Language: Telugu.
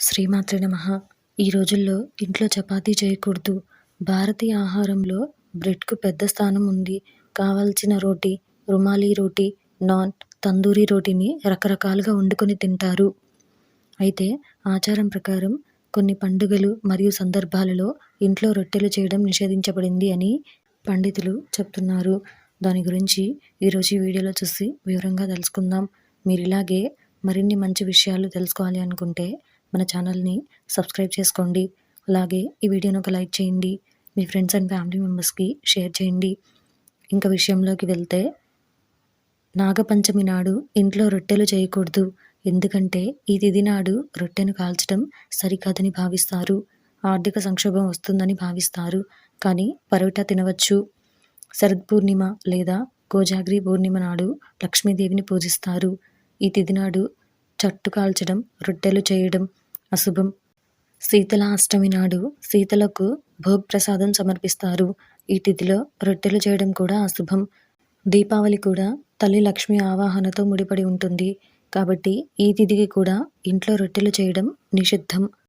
శ్రీమాత్రే నమ. ఈ రోజుల్లో ఇంట్లో చపాతీ చేయకూడదు. భారతీయ ఆహారంలో బ్రెడ్కు పెద్ద స్థానం ఉంది. కావాల్సిన రోటీ రుమాలి రోటీ నాన్ తందూరి రోటీని రకరకాలుగా వండుకొని తింటారు. అయితే ఆచారం ప్రకారం కొన్ని పండుగలు మరియు సందర్భాలలో ఇంట్లో రొట్టెలు చేయడం నిషేధించబడింది అని పండితులు చెప్తున్నారు. దాని గురించి ఈరోజు ఈ వీడియోలో చూసి వివరంగా తెలుసుకుందాం. మీరు ఇలాగే మరిన్ని మంచి విషయాలు తెలుసుకోవాలి అనుకుంటే మన ఛానల్ని సబ్స్క్రైబ్ చేసుకోండి. అలాగే ఈ వీడియోని ఒక లైక్ చేయండి. మీ ఫ్రెండ్స్ అండ్ ఫ్యామిలీ మెంబర్స్కి షేర్ చేయండి. ఇంకా విషయంలోకి వెళ్తే నాగపంచమి నాడు ఇంట్లో రొట్టెలు చేయకూడదు. ఎందుకంటే ఈ తిది నాడు రొట్టెను కాల్చడం సరికాదని భావిస్తారు. ఆర్థిక సంక్షోభం వస్తుందని భావిస్తారు. కానీ పరోటా తినవచ్చు. శరద్ పూర్ణిమ లేదా కోజాగ్రి పూర్ణిమ నాడు లక్ష్మీదేవిని పూజిస్తారు. ఈ తిది నాడు చట్టు కాల్చడం రొట్టెలు చేయడం అశుభం. శీతల అష్టమి నాడు సీతలకు భోగ్ ప్రసాదం సమర్పిస్తారు. ఈ తిథిలో రొట్టెలు చేయడం కూడా అశుభం. దీపావళి కూడా తల్లి లక్ష్మి ఆవాహనతో ముడిపడి ఉంటుంది. కాబట్టి ఈ తిథికి కూడా ఇంట్లో రొట్టెలు చేయడం నిషిద్ధం.